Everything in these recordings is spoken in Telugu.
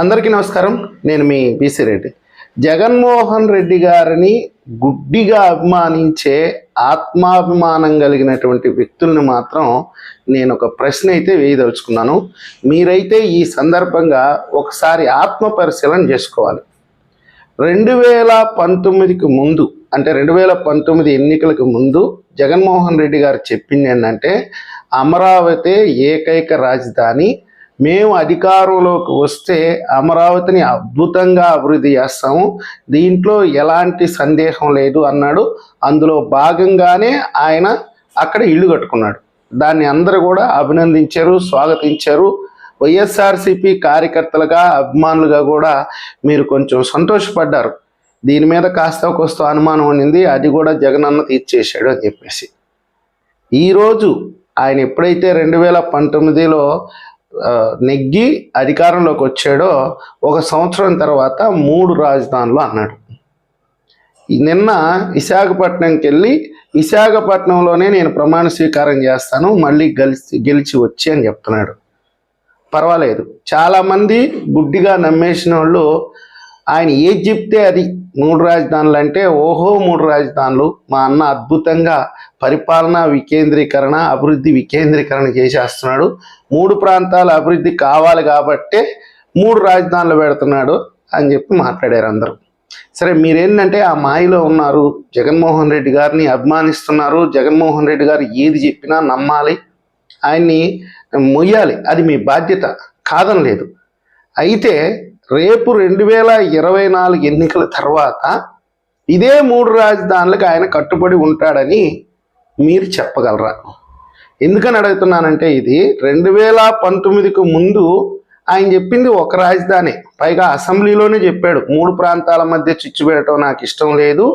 అందరికీ నమస్కారం. నేను మీ బీసీ రెడ్డి. జగన్మోహన్ రెడ్డి గారిని గుడ్డిగా అభిమానించే ఆత్మాభిమానం కలిగినటువంటి వ్యక్తుల్ని మాత్రం నేను ఒక ప్రశ్న అయితే వేయదలుచుకున్నాను. మీరైతే ఈ సందర్భంగా ఒకసారి ఆత్మ పరిశీలన చేసుకోవాలి. రెండు వేల పంతొమ్మిదికి ముందు అంటే రెండు వేల పంతొమ్మిది ఎన్నికలకు ముందు జగన్మోహన్ రెడ్డి గారు చెప్పింది ఏంటంటే అమరావతి ఏకైక రాజధాని మేము అధికారంలోకి వస్తే అమరావతిని అద్భుతంగా అభివృద్ధి చేస్తాము. దీంట్లో ఎలాంటి సందేహం లేదు అన్నాడు. అందులో భాగంగానే ఆయన అక్కడ ఇల్లు కట్టుకున్నాడు. దాన్ని అందరూ కూడా అభినందించారు స్వాగతించారు. వైఎస్ఆర్సిపి కార్యకర్తలుగా అభిమానులుగా కూడా మీరు కొంచెం సంతోషపడ్డారు. దీని మీద కాస్త కొస్త అనుమానం ఉండింది. అది కూడా జగనన్న తీర్చేశాడు అని చెప్పేసి. ఈరోజు ఆయన ఎప్పుడైతే రెండు వేల పంతొమ్మిదిలో నెగ్గి అధికారంలోకి వచ్చాడో ఒక సంవత్సరం తర్వాత మూడు రాజధానులు అన్నాడు. నిన్న విశాఖపట్నంకి వెళ్ళి విశాఖపట్నంలోనే నేను ప్రమాణ స్వీకారం చేస్తాను మళ్ళీ గెలిచి గెలిచి వచ్చి అని చెప్తున్నాడు. పర్వాలేదు. చాలామంది గుడ్డిగా నమ్మేసిన వాళ్ళు ఆయన ఏది చెప్తే అది మూడు రాజధానులు అంటే ఓహో మూడు రాజధానులు. మా అన్న అద్భుతంగా పరిపాలన వికేంద్రీకరణ అభివృద్ధి వికేంద్రీకరణ చేసేస్తున్నాడు. మూడు ప్రాంతాల అభివృద్ధి కావాలి కాబట్టే మూడు రాజధానులు పెడుతున్నాడు అని చెప్పి మాట్లాడారు అందరూ. సరే మీరేంటంటే ఆ మాయలో ఉన్నారు జగన్మోహన్ రెడ్డి గారిని అభిమానిస్తున్నారు. జగన్మోహన్ రెడ్డి గారు ఏది చెప్పినా నమ్మాలి. ఆయన్ని మొయ్యాలి. అది మీ బాధ్యత. కాదనలేదు. అయితే రేపు రెండు వేల ఇరవై నాలుగు ఎన్నికల తర్వాత ఇదే మూడు రాజధానులకు ఆయన కట్టుబడి ఉంటాడని మీరు చెప్పగలరా? ఎందుకని అడుగుతున్నానంటే ఇది రెండు వేల పంతొమ్మిదికి ముందు ఆయన చెప్పింది ఒక రాజధాని. పైగా అసెంబ్లీలోనే చెప్పాడు మూడు ప్రాంతాల మధ్య చిచ్చు పెట్టడం నాకు ఇష్టం లేదు.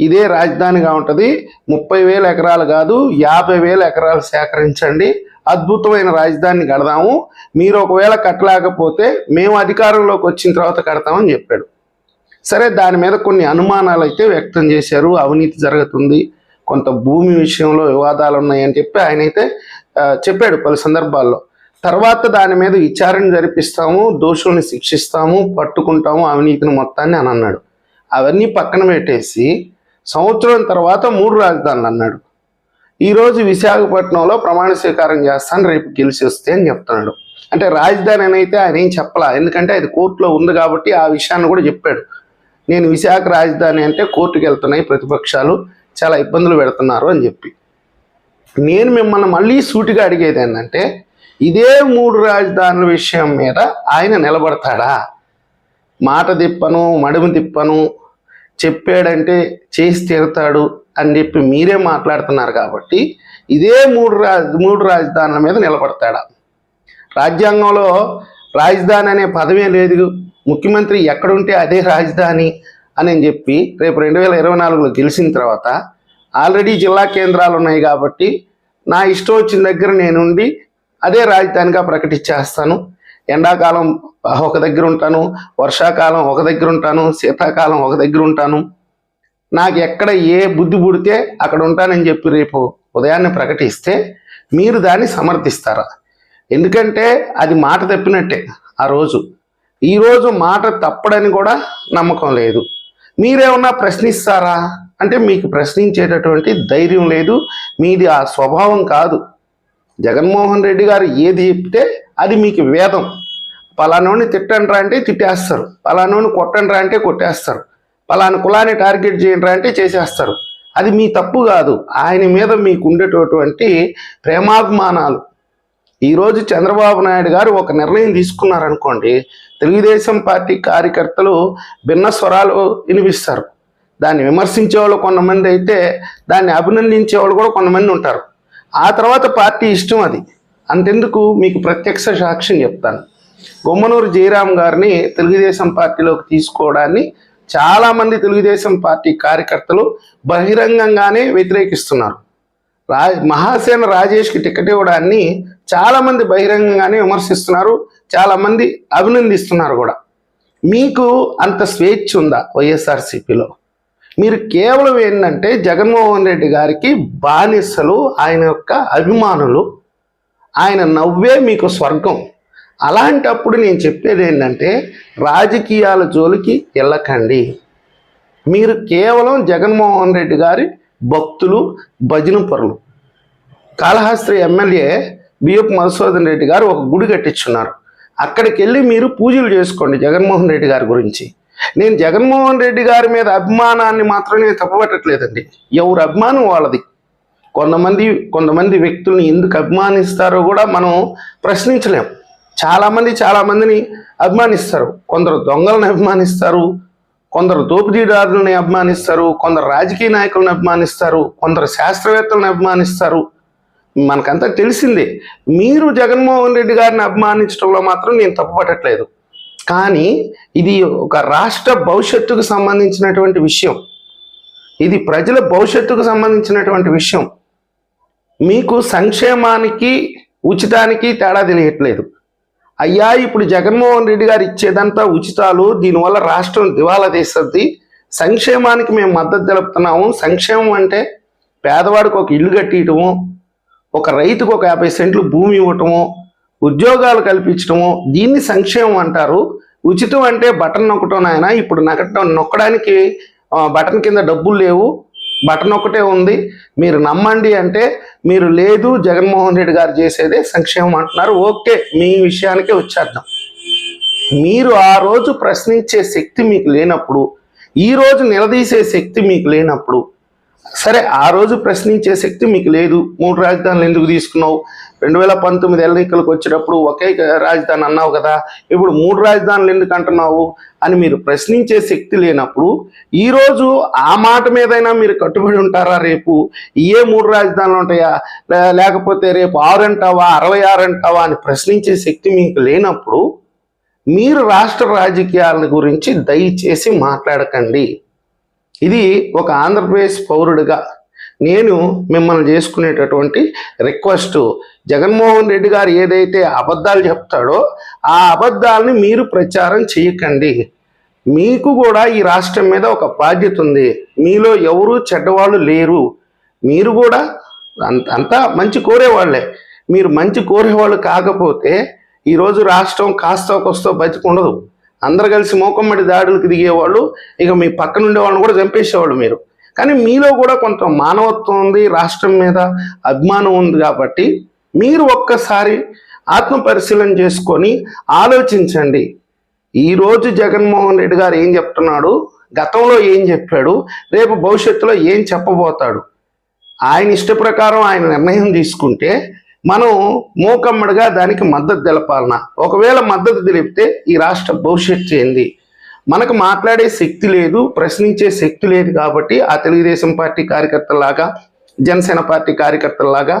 ఇదే రాజధానిగా ఉంటుంది. ముప్పై వేల ఎకరాలు కాదు యాభై వేల ఎకరాలు సేకరించండి. అద్భుతమైన రాజధానిని కడదాము. మీరు ఒకవేళ కట్టలేకపోతే మేము అధికారంలోకి వచ్చిన తర్వాత కడతామని చెప్పాడు. సరే దాని మీద కొన్ని అనుమానాలు అయితే వ్యక్తం చేశారు. అవినీతి జరుగుతుంది. కొంత భూమి విషయంలో వివాదాలు ఉన్నాయని చెప్పి ఆయన అయితే చెప్పాడు పలు సందర్భాల్లో. తర్వాత దాని మీద విచారణ జరిపిస్తాము దోషుల్ని శిక్షిస్తాము పట్టుకుంటాము అవినీతిని మొత్తాన్ని అని అన్నాడు. అవన్నీ పక్కన పెట్టేసి సంవత్సరం తర్వాత మూడు రాజధానులు అన్నాడు. ఈరోజు విశాఖపట్నంలో ప్రమాణ స్వీకారం చేస్తాను రేపు గెలిచి వస్తే అని చెప్తున్నాడు. అంటే రాజధాని అయితే ఆయన ఏం చెప్పలా? ఎందుకంటే అది కోర్టులో ఉంది కాబట్టి ఆ విషయాన్ని కూడా చెప్పాడు. నేను విశాఖ రాజధాని అంటే కోర్టుకి వెళ్తున్నాయి ప్రతిపక్షాలు చాలా ఇబ్బందులు పెడుతున్నారు అని చెప్పి. నేను మిమ్మల్ని మళ్ళీ సూటిగా అడిగేది ఏంటంటే ఇదే మూడు రాజధానుల విషయం మీద ఆయన నిలబడతాడా? మాట తిప్పను మడుము తిప్పను చెప్పాడంటే చేసి తీరుతాడు అని చెప్పి మీరే మాట్లాడుతున్నారు కాబట్టి ఇదే మూడు రాజ మూడు రాజధానుల మీద నిలబడతాడా? రాజ్యాంగంలో రాజధాని అనే పదమే లేదు. ముఖ్యమంత్రి ఎక్కడుంటే అదే రాజధాని అని చెప్పి రేపు రెండు వేల ఇరవై నాలుగులో గెలిచిన తర్వాత ఆల్రెడీ జిల్లా కేంద్రాలు ఉన్నాయి కాబట్టి నా ఇష్టం వచ్చిన దగ్గర నేనుండి అదే రాజధానిగా ప్రకటించేస్తాను. ఎండాకాలం ఒక దగ్గర ఉంటాను వర్షాకాలం ఒక దగ్గర ఉంటాను శీతాకాలం ఒక దగ్గర ఉంటాను. నాకు ఎక్కడ ఏ బుద్ధి పుడితే అక్కడ ఉంటానని చెప్పి రేపు ఉదయాన్నే ప్రకటిస్తే మీరు దాన్ని సమర్థిస్తారా? ఎందుకంటే అది మాట తప్పినట్టే ఆ రోజు. ఈరోజు మాట తప్పడని కూడా నమ్మకం లేదు. మీరేమన్నా ప్రశ్నిస్తారా? అంటే మీకు ప్రశ్నించేటటువంటి ధైర్యం లేదు. మీది ఆ స్వభావం కాదు. జగన్మోహన్ రెడ్డి గారు ఏది చెప్తే అది మీకు వేదం. పలానోని తిట్టండి రా అంటే తిట్టేస్తారు. పలానోని కొట్టండి రా అంటే కొట్టేస్తారు. పలానా కులాన్ని టార్గెట్ చేయండి అంటే చేసేస్తారు. అది మీ తప్పు కాదు. ఆయన మీద మీకు ఉండేటటువంటి ప్రేమాభిమానాలు ఈరోజు చంద్రబాబు నాయుడు గారు ఒక నిర్ణయం తీసుకున్నారనుకోండి తెలుగుదేశం పార్టీ కార్యకర్తలు భిన్న స్వరాలు వినిపిస్తారు. దాన్ని విమర్శించే వాళ్ళు కొంతమంది అయితే దాన్ని అభినందించే వాళ్ళు కూడా కొంతమంది ఉంటారు. ఆ తర్వాత పార్టీ ఇష్టం అది. అంతెందుకు? మీకు ప్రత్యక్ష సాక్ష్యం చెప్తాను. గుమ్మనూరు జయరాం గారిని తెలుగుదేశం పార్టీలోకి తీసుకోవడాన్ని చాలామంది తెలుగుదేశం పార్టీ కార్యకర్తలు బహిరంగంగానే వ్యతిరేకిస్తున్నారు. రా మహాసేన రాజేష్కి టికెట్ ఇవ్వడాన్ని చాలామంది బహిరంగంగానే విమర్శిస్తున్నారు. చాలామంది అభినందిస్తున్నారు కూడా. మీకు అంత స్వేచ్ఛ ఉందా వైఎస్ఆర్సీపీలో? మీరు కేవలం ఏంటంటే జగన్మోహన్ రెడ్డి గారికి బానిసలు ఆయన యొక్క అభిమానులు ఆయన నవ్వే మీకు స్వర్గం. అలాంటప్పుడు నేను చెప్పేది ఏంటంటే రాజకీయాల జోలికి వెళ్ళకండి. మీరు కేవలం జగన్మోహన్ రెడ్డి గారి భక్తులు భజన పరులు. కాళహస్త్రి ఎమ్మెల్యే బిఎఫ్ మధుసూదన్ రెడ్డి గారు ఒక గుడి కట్టించున్నారు. అక్కడికి వెళ్ళి మీరు పూజలు చేసుకోండి జగన్మోహన్ రెడ్డి గారి గురించి. నేను జగన్మోహన్ రెడ్డి గారి మీద అభిమానాన్ని మాత్రం నేను తప్పబట్టట్లేదండి ఎవరు అభిమానం వాళ్ళది. కొంతమంది కొంతమంది వ్యక్తుల్ని ఎందుకు అభిమానిస్తారో కూడా మనం ప్రశ్నించలేం. చాలామంది చాలామందిని అభిమానిస్తారు. కొందరు దొంగలను అభిమానిస్తారు. కొందరు దోపిడీదారులని అభిమానిస్తారు. కొందరు రాజకీయ నాయకులను అభిమానిస్తారు. కొందరు శాస్త్రవేత్తలను అభిమానిస్తారు. మనకంతా తెలిసిందే. మీరు జగన్మోహన్ రెడ్డి గారిని అభిమానించడంలో మాత్రం నేను తప్పుపట్టట్లేదు. కానీ ఇది ఒక రాష్ట్ర భవిష్యత్తుకు సంబంధించినటువంటి విషయం. ఇది ప్రజల భవిష్యత్తుకు సంబంధించినటువంటి విషయం. మీకు సంక్షేమానికి ఉచితానికి తేడా తెలియట్లేదు. అయ్యా ఇప్పుడు జగన్మోహన్ రెడ్డి గారు ఇచ్చేదంతా ఉచితాలు దీనివల్ల రాష్ట్రం దివాలా తీస్తుంది. సంక్షేమానికి మేము మద్దతు తెలుపుతున్నాము. సంక్షేమం అంటే పేదవాడికి ఒక ఇల్లు కట్టియటము ఒక రైతుకు ఒక యాభై సెంట్లు భూమి ఇవ్వటము ఉద్యోగాలు కల్పించటము దీన్ని సంక్షేమం అంటారు. ఉచితం అంటే బటన్ నొక్కటం నాయన ఇప్పుడు నగటం నొక్కడానికి బటన్ కింద డబ్బులు లేవు. బటన్ ఒకటే ఉంది. మీరు నమ్మండి అంటే మీరు లేదు జగన్మోహన్ రెడ్డి గారు చేసేదే సంక్షేమం అంటున్నారు. ఓకే మీ విషయానికే వచ్చేద్దాం. మీరు ఆ రోజు ప్రశ్నించే శక్తి మీకు లేనప్పుడు ఈ రోజు నిలదీసే శక్తి మీకు లేనప్పుడు సరే ఆ రోజు ప్రశ్నించే శక్తి మీకు లేదు. మూడు రాజధానులు ఎందుకు తీసుకున్నావు? రెండు వేల పంతొమ్మిది ఎన్నికలకు వచ్చేటప్పుడు ఒకే రాజధాని అన్నావు కదా ఇప్పుడు మూడు రాజధానులు ఎందుకు అంటున్నావు అని మీరు ప్రశ్నించే శక్తి లేనప్పుడు ఈరోజు ఆ మాట మీదైనా మీరు కట్టుబడి ఉంటారా రేపు? ఏ మూడు రాజధానులు ఉంటాయా? లే- లేకపోతే రేపు ఆరు అంటావా అరవై ఆరు అంటావా అని ప్రశ్నించే శక్తి మీకు లేనప్పుడు మీరు రాష్ట్ర రాజకీయాల గురించి దయచేసి మాట్లాడకండి. ఇది ఒక ఆంధ్రప్రదేశ్ పౌరుడిగా నేను మిమ్మల్ని చేసుకునేటటువంటి రిక్వెస్ట్ జగన్మోహన్ రెడ్డి గారు ఏదైతే అబద్ధాలు చెప్తాడో ఆ అబద్ధాలని మీరు ప్రచారం చేయకండి. మీకు కూడా ఈ రాష్ట్రం మీద ఒక బాధ్యత ఉంది. మీలో ఎవరు చెడ్డవాళ్ళు లేరు. మీరు కూడా అంత అంతా మంచి కోరేవాళ్ళే. మీరు మంచి కోరేవాళ్ళు కాకపోతే ఈరోజు రాష్ట్రం కాస్తో కొస్తో బతికుండదు. అందరు కలిసి మోకమ్మడి దాడులకు దిగేవాళ్ళు ఇక మీ పక్కన ఉండే వాళ్ళని కూడా చంపేసేవాళ్ళు మీరు. కానీ మీలో కూడా కొంత మానవత్వం ఉంది రాష్ట్రం మీద అభిమానం ఉంది కాబట్టి మీరు ఒక్కసారి ఆత్మ పరిశీలన చేసుకొని ఆలోచించండి. ఈరోజు జగన్మోహన్ రెడ్డి గారు ఏం చెప్తున్నాడు? గతంలో ఏం చెప్పాడు? రేపు భవిష్యత్తులో ఏం చెప్పబోతాడు? ఆయన ఇష్ట ప్రకారం ఆయన నిర్ణయం తీసుకుంటే మనం మూకమ్మడిగా దానికి మద్దతు తెలపాలన? ఒకవేళ మద్దతు తెలిపితే ఈ రాష్ట్ర భవిష్యత్తు ఏంది? మనకు మాట్లాడే శక్తి లేదు ప్రశ్నించే శక్తి లేదు కాబట్టి ఆ తెలుగుదేశం పార్టీ కార్యకర్తలాగా జనసేన పార్టీ కార్యకర్తలాగా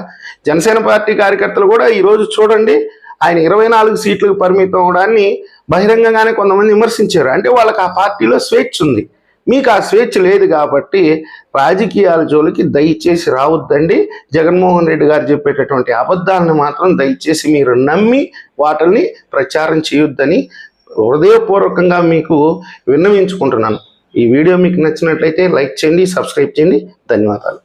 జనసేన పార్టీ కార్యకర్తలు కూడా ఈరోజు చూడండి ఆయన ఇరవై నాలుగు సీట్లకు పరిమితం అవడాన్ని బహిరంగంగానే కొంతమంది విమర్శించారు. అంటే వాళ్ళకి ఆ పార్టీలో స్వేచ్ఛ ఉంది. మీకు ఆ స్వేచ్ఛ లేదు కాబట్టి రాజకీయాల జోలికి దయచేసి రావద్దండి. జగన్మోహన్ రెడ్డి గారు చెప్పేటటువంటి అబద్ధాలను మాత్రం దయచేసి మీరు నమ్మి వాటిని ప్రచారం చేయొద్దని హృదయపూర్వకంగా మీకు విన్నవించుకుంటున్నాను. ఈ వీడియో మీకు నచ్చినట్లయితే లైక్ చేయండి సబ్స్క్రైబ్ చేయండి. ధన్యవాదాలు.